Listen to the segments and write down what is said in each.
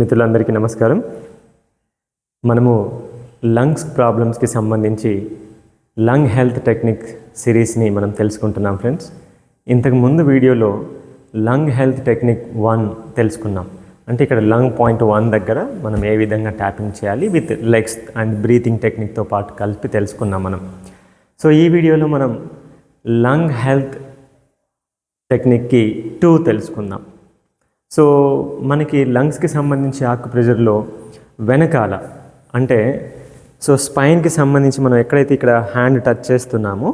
మిత్రులందరికీ నమస్కారం. మనము లంగ్స్ ప్రాబ్లమ్స్కి సంబంధించి లంగ్ హెల్త్ టెక్నిక్ సిరీస్ని మనం తెలుసుకుంటున్నాం ఫ్రెండ్స్ ఇంతకు ముందు వీడియోలో లంగ్ హెల్త్ టెక్నిక్ వన్ తెలుసుకున్నాం. అంటే ఇక్కడ లంగ్ పాయింట్ వన్ దగ్గర మనం ఏ విధంగా ట్యాపింగ్ చేయాలి విత్ లెగ్స్ అండ్ బ్రీతింగ్ టెక్నిక్తో పాటు కలిపి తెలుసుకున్నాం మనం. సో ఈ వీడియోలో మనం లంగ్ హెల్త్ టెక్నిక్కి టూ తెలుసుకుందాం. సో మనకి లంగ్స్కి సంబంధించి ఆకు ప్రెజర్లో వెనకాల అంటే సో స్పైన్కి సంబంధించి మనం ఎక్కడైతే ఇక్కడ హ్యాండ్ టచ్ చేస్తున్నామో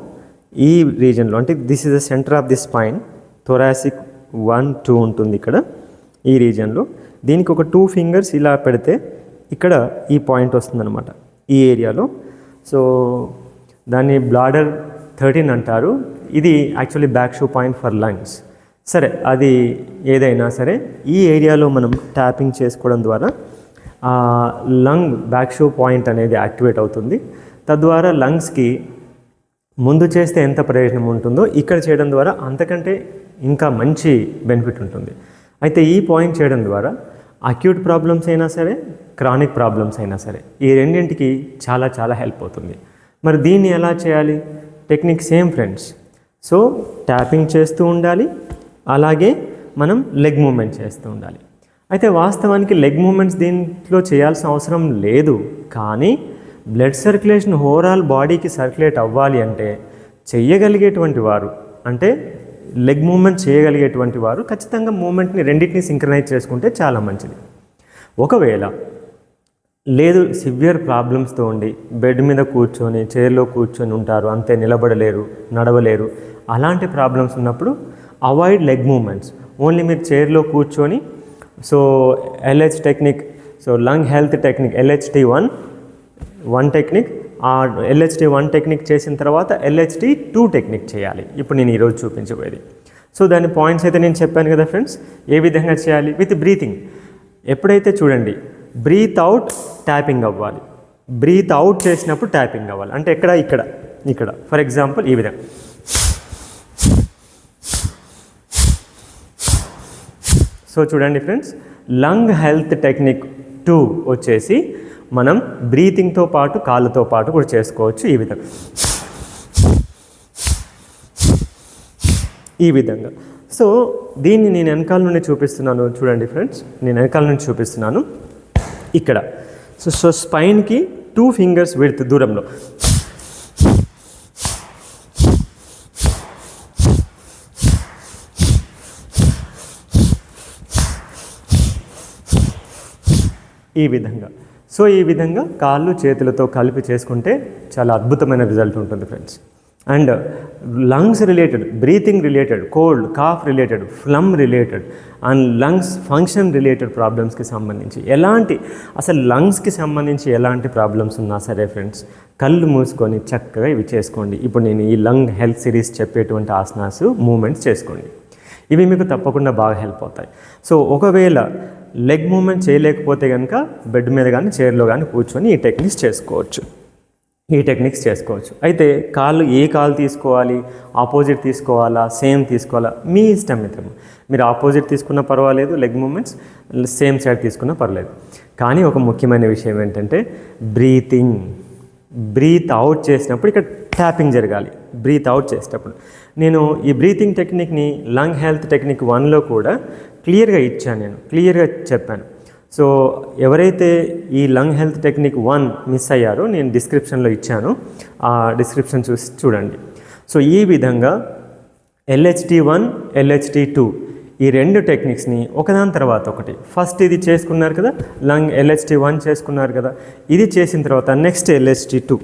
ఈ రీజన్లో అంటే this is the centre of the spine thoracic one two ఉంటుంది ఇక్కడ ఈ రీజన్లో దీనికి ఒక టూ ఫింగర్స్ ఇలా పెడితే ఇక్కడ ఈ పాయింట్ వస్తుందన్నమాట ఈ ఏరియాలో. సో దాన్ని బ్లాడర్ థర్టీన్ అంటారు. ఇది actually back shu point for lungs సరే అది ఏదైనా సరే ఈ ఏరియాలో మనం ట్యాపింగ్ చేసుకోవడం ద్వారా ఆ లంగ్ బ్యాక్ షూ పాయింట్ అనేది యాక్టివేట్ అవుతుంది. తద్వారా లంగ్స్కి ముందు చేస్తే ఎంత ప్రయోజనం ఉంటుందో ఇక్కడ చేయడం ద్వారా అంతకంటే ఇంకా మంచి బెనిఫిట్ ఉంటుంది. అయితే ఈ పాయింట్ చేయడం ద్వారా అక్యూట్ ప్రాబ్లమ్స్ అయినా సరే క్రానిక్ ప్రాబ్లమ్స్ అయినా సరే ఈ రెండింటికి చాలా చాలా హెల్ప్ అవుతుంది. మరి దీన్ని ఎలా చేయాలి? Technique same friends. So tapping చేస్తూ ఉండాలి అలాగే మనం లెగ్ మూమెంట్ చేస్తూ ఉండాలి. అయితే వాస్తవానికి లెగ్ మూమెంట్స్ దీంట్లో చేయాల్సిన అవసరం లేదు కానీ బ్లడ్ సర్క్యులేషన్ ఓవరాల్ బాడీకి సర్క్యులేట్ అవ్వాలి అంటే చెయ్యగలిగేటువంటి వారు అంటే లెగ్ మూమెంట్ చేయగలిగేటువంటి వారు ఖచ్చితంగా మూమెంట్ని రెండింటిని సింక్రనైజ్ చేసుకుంటే చాలా మంచిది. ఒకవేళ లేదు సివియర్ ప్రాబ్లమ్స్తో ఉండి బెడ్ మీద కూర్చొని చైర్లో కూర్చొని ఉంటారు అంతే నిలబడలేరు నడవలేరు అలాంటి ప్రాబ్లమ్స్ ఉన్నప్పుడు అవాయిడ్ లెగ్ మూమెంట్స్ ఓన్లీ మీరు చైర్లో కూర్చొని so LH technique so lung health technique LHT one one technique ఆ ఎల్హెచ్టి వన్ టెక్నిక్ చేసిన తర్వాత ఎల్హెచ్టి టూ టెక్నిక్ చేయాలి. ఇప్పుడు నేను ఈరోజు చూపించబోయేది. సో దాని పాయింట్స్ అయితే నేను చెప్పాను కదా ఫ్రెండ్స్ ఏ విధంగా చేయాలి? విత్ బ్రీతింగ్ ఎప్పుడైతే చూడండి బ్రీత్ అవుట్ ట్యాపింగ్ అవ్వాలి. బ్రీత్ అవుట్ చేసినప్పుడు ట్యాపింగ్ అవ్వాలి. అంటే ఎక్కడ? ఇక్కడ ఇక్కడ. ఫర్ ఎగ్జాంపుల్ ఈ విధంగా. సో చూడండి friends lung health technique two వచ్చేసి మనం బ్రీతింగ్తో పాటు కాళ్ళతో పాటు కూడా చేసుకోవచ్చు ఈ విధంగా. ఈ విధంగా. సో దీన్ని నేను వెనకాల నుండి చూపిస్తున్నాను చూడండి ఫ్రెండ్స్ నేను వెనకాల నుండి చూపిస్తున్నాను. ఇక్కడ. సో సో స్పైన్కి టూ ఫింగర్స్ విడ్త్ దూరంలో. ఈ విధంగా. సో ఈ విధంగా కాళ్ళు చేతులతో కలిపి చేసుకుంటే చాలా అద్భుతమైన రిజల్ట్ ఉంటుంది friends. And lungs related breathing related cold cough related phlegm related and lungs function related ప్రాబ్లమ్స్కి సంబంధించి ఎలాంటి అసలు లంగ్స్కి సంబంధించి ఎలాంటి ప్రాబ్లమ్స్ ఉన్నా సరే ఫ్రెండ్స్ కళ్ళు మూసుకొని చక్కగా ఇవి చేసుకోండి. ఇప్పుడు నేను ఈ లంగ్ హెల్త్ సిరీస్ చెప్పేటువంటి ఆసనాస్ మూమెంట్స్ చేసుకోండి. ఇవి మీకు తప్పకుండా బాగా హెల్ప్ అవుతాయి. సో ఒకవేళ లెగ్ మూమెంట్ చేయలేకపోతే కనుక బెడ్ మీద కానీ చైర్లో కానీ కూర్చొని ఈ టెక్నిక్స్ చేసుకోవచ్చు. ఈ టెక్నిక్స్ చేసుకోవచ్చు. అయితే కాళ్ళు ఏ కాలు తీసుకోవాలి? ఆపోజిట్ తీసుకోవాలా? సేమ్ తీసుకోవాలా? మీ ఇష్టం మిత్రము? మీరు ఆపోజిట్ తీసుకున్నా పర్వాలేదు లెగ్ మూమెంట్స్ సేమ్ సైడ్ తీసుకున్నా పర్లేదు. కానీ ఒక ముఖ్యమైన విషయం ఏంటంటే బ్రీతింగ్ బ్రీత్ అవుట్ చేసినప్పుడు ఇక్కడ ట్యాపింగ్ జరగాలి. బ్రీత్ అవుట్ చేసేటప్పుడు. నేను ఈ బ్రీతింగ్ టెక్నిక్ని లంగ్ హెల్త్ టెక్నిక్ వన్లో కూడా క్లియర్గా ఇచ్చాను నేను క్లియర్గా చెప్పాను. సో ఎవరైతే ఈ lung health technique one miss అయ్యారో నేను డిస్క్రిప్షన్లో ఇచ్చాను. ఆ డిస్క్రిప్షన్ చూసి చూడండి. సో ఈ విధంగా ఎల్హెచ్టి వన్ ఎల్హెచ్టి టూ ఈ రెండు టెక్నిక్స్ని ఒకదాని తర్వాత ఒకటి. ఫస్ట్ ఇది చేసుకున్నారు కదా లంగ్ ఎల్హెచ్టి వన్ చేసుకున్నారు కదా ఇది చేసిన తర్వాత నెక్స్ట్ ఎల్హెచ్టి టూ.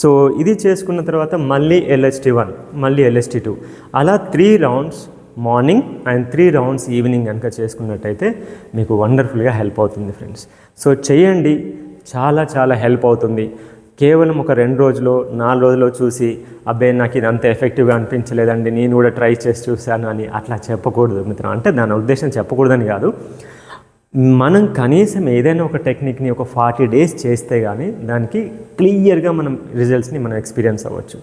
సో ఇది చేసుకున్న తర్వాత మళ్ళీ ఎల్హెచ్టి వన్ మళ్ళీ ఎల్హెచ్టి టూ. అలా three rounds morning and three rounds evening కనుక చేసుకున్నట్టయితే మీకు వండర్ఫుల్గా హెల్ప్ అవుతుంది ఫ్రెండ్స్. సో చేయండి. చాలా చాలా హెల్ప్ అవుతుంది. కేవలం ఒక రెండు రోజులు నాలుగు రోజులు చూసి అబ్బాయి నాకు ఇది అంత ఎఫెక్టివ్గా అనిపించలేదండి నేను కూడా ట్రై చేసి చూశాను అని అట్లా చెప్పకూడదు మిత్రం అంటే దాని ఉద్దేశం చెప్పకూడదని కాదు. మనం కనీసం ఏదైనా ఒక టెక్నిక్ని ఒక ఫార్టీ డేస్ చేస్తే కానీ దానికి క్లియర్గా మనం రిజల్ట్స్ని మనం ఎక్స్పీరియన్స్ అవ్వచ్చు.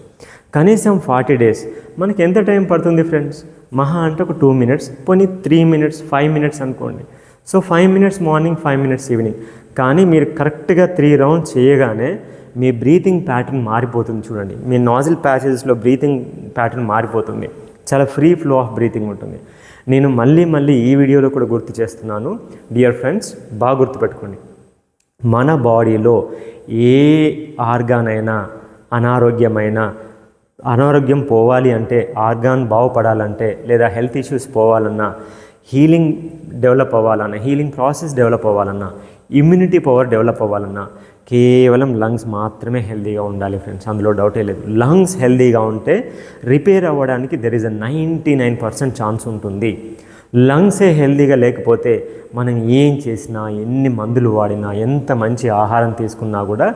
కనీసం ఫార్టీ డేస్. మనకి ఎంత టైం పడుతుంది ఫ్రెండ్స్? మహా అంటే ఒక టూ మినిట్స్ పోనీ త్రీ మినిట్స్ ఫైవ్ మినిట్స్ అనుకోండి. So five minutes morning five minutes evening. కానీ మీరు కరెక్ట్గా త్రీ రౌండ్స్ చేయగానే మీ బ్రీతింగ్ ప్యాటర్న్ మారిపోతుంది చూడండి. మీ నాజిల్ ప్యాసేజెస్లో బ్రీతింగ్ ప్యాటర్న్ మారిపోతుంది. చాలా ఫ్రీ ఫ్లో ఆఫ్ బ్రీతింగ్ ఉంటుంది. నేను మళ్ళీ మళ్ళీ ఈ వీడియోలో కూడా గుర్తు చేస్తున్నాను. డియర్ ఫ్రెండ్స్ బాగా గుర్తుపెట్టుకోండి. మన బాడీలో ఏ ఆర్గాన్ అయినా అనారోగ్యమైన అనారోగ్యం పోవాలి అంటే ఆర్గాన్ బాగుపడాలంటే లేదా హెల్త్ ఇష్యూస్ పోవాలన్నా హీలింగ్ డెవలప్ అవ్వాలన్నా హీలింగ్ ప్రాసెస్ డెవలప్ అవ్వాలన్నా ఇమ్యూనిటీ పవర్ డెవలప్ అవ్వాలన్నా కేవలం లంగ్స్ మాత్రమే హెల్దీగా ఉండాలి ఫ్రెండ్స్. అందులో డౌటే లేదు. లంగ్స్ హెల్దీగా ఉంటే రిపేర్ అవ్వడానికి there is a ninety nine percent chance ఉంటుంది. లంగ్సే హెల్తీగా లేకపోతే మనం ఏం చేసినా ఎన్ని మందులు వాడినా ఎంత మంచి ఆహారం తీసుకున్నా కూడా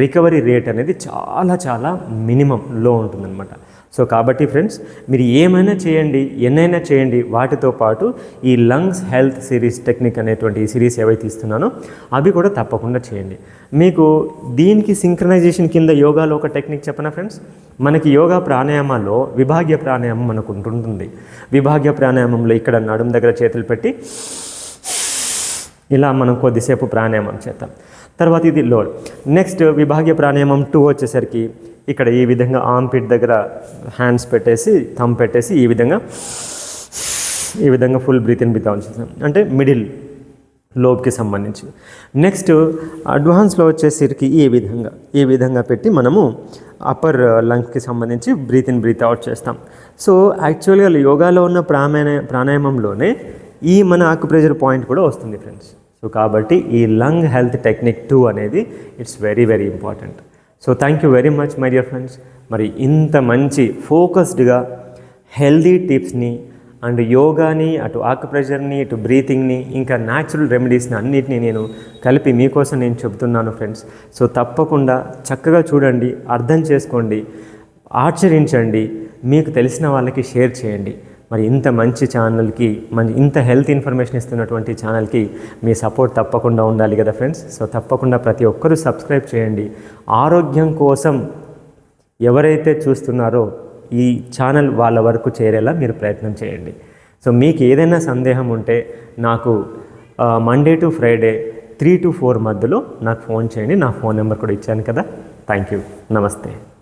రికవరీ రేట్ అనేది చాలా చాలా మినిమంలో ఉంటుందన్నమాట. సో కాబట్టి ఫ్రెండ్స్ మీరు ఏమైనా చేయండి ఎన్నైనా చేయండి వాటితో పాటు ఈ లంగ్స్ హెల్త్ సిరీస్ టెక్నిక్ అనేటువంటి ఈ సిరీస్ ఏవైతే ఇస్తున్నానో అవి కూడా తప్పకుండా చేయండి. మీకు దీనికి సింక్రనైజేషన్ కింద యోగాలో ఒక టెక్నిక్ చెప్పనా ఫ్రెండ్స్? మనకి యోగా ప్రాణాయామాల్లో విభాగ్య ప్రాణాయామం మనకు ఉంటుంది విభాగ్య ప్రాణాయామంలో ఇక్కడ నడుం దగ్గర చేతులు పెట్టి ఇలా మనం కొద్దిసేపు ప్రాణాయామం చేద్దాం. తర్వాత ఇది లోడ్. నెక్స్ట్ విభాగ్య ప్రాణాయామం టూ వచ్చేసరికి ఇక్కడ ఈ విధంగా ఆర్మ్ పిట్ దగ్గర హ్యాండ్స్ పెట్టేసి థమ్ పెట్టేసి ఈ విధంగా ఈ విధంగా full breath in breath out చేస్తాం అంటే మిడిల్ లోబ్కి సంబంధించి నెక్స్ట్ అడ్వాన్స్లో వచ్చేసరికి ఈ విధంగా ఈ విధంగా పెట్టి మనము అప్పర్ లంగ్స్కి సంబంధించి బ్రీత్ ఇన్ బ్రీత్ అవుట్ చేస్తాం. సో యాక్చువల్గా యోగాలో ఉన్న ప్రాణాయ ప్రాణాయామంలోనే ఈ మన ఆకుప్రెజర్ పాయింట్ కూడా వస్తుంది ఫ్రెండ్స్. సో కాబట్టి ఈ లంగ్ హెల్త్ టెక్నిక్ టూ అనేది it's very very important. So thank you very much my dear friends. మరి ఇంత మంచి ఫోకస్డ్గా హెల్దీ టిప్స్ని అండ్ యోగాని అటు ఆకుప్రెషర్ని ఇటు బ్రీతింగ్ని ఇంకా న్యాచురల్ రెమెడీస్ని అన్నిటిని నేను కలిపి మీకోసం నేను చెబుతున్నాను ఫ్రెండ్స్. సో తప్పకుండా చక్కగా చూడండి అర్థం చేసుకోండి ఆచరించండి మీకు తెలిసిన వాళ్ళకి షేర్ చేయండి. మరి ఇంత మంచి ఛానల్కి మంచి ఇంత హెల్త్ ఇన్ఫర్మేషన్ ఇస్తున్నటువంటి ఛానల్కి మీ సపోర్ట్ తప్పకుండా ఉండాలి కదా ఫ్రెండ్స్. సో తప్పకుండా ప్రతి ఒక్కరూ సబ్స్క్రైబ్ చేయండి. ఆరోగ్యం కోసం ఎవరైతే చూస్తున్నారో ఈ ఛానల్ వాళ్ళ వరకు చేరేలా మీరు ప్రయత్నం చేయండి. సో మీకు ఏదైనా సందేహం ఉంటే నాకు Monday to Friday three to four మధ్యలో నాకు ఫోన్ చేయండి. నా ఫోన్ నెంబర్ కూడా ఇచ్చాను కదా. థ్యాంక్ యూ నమస్తే.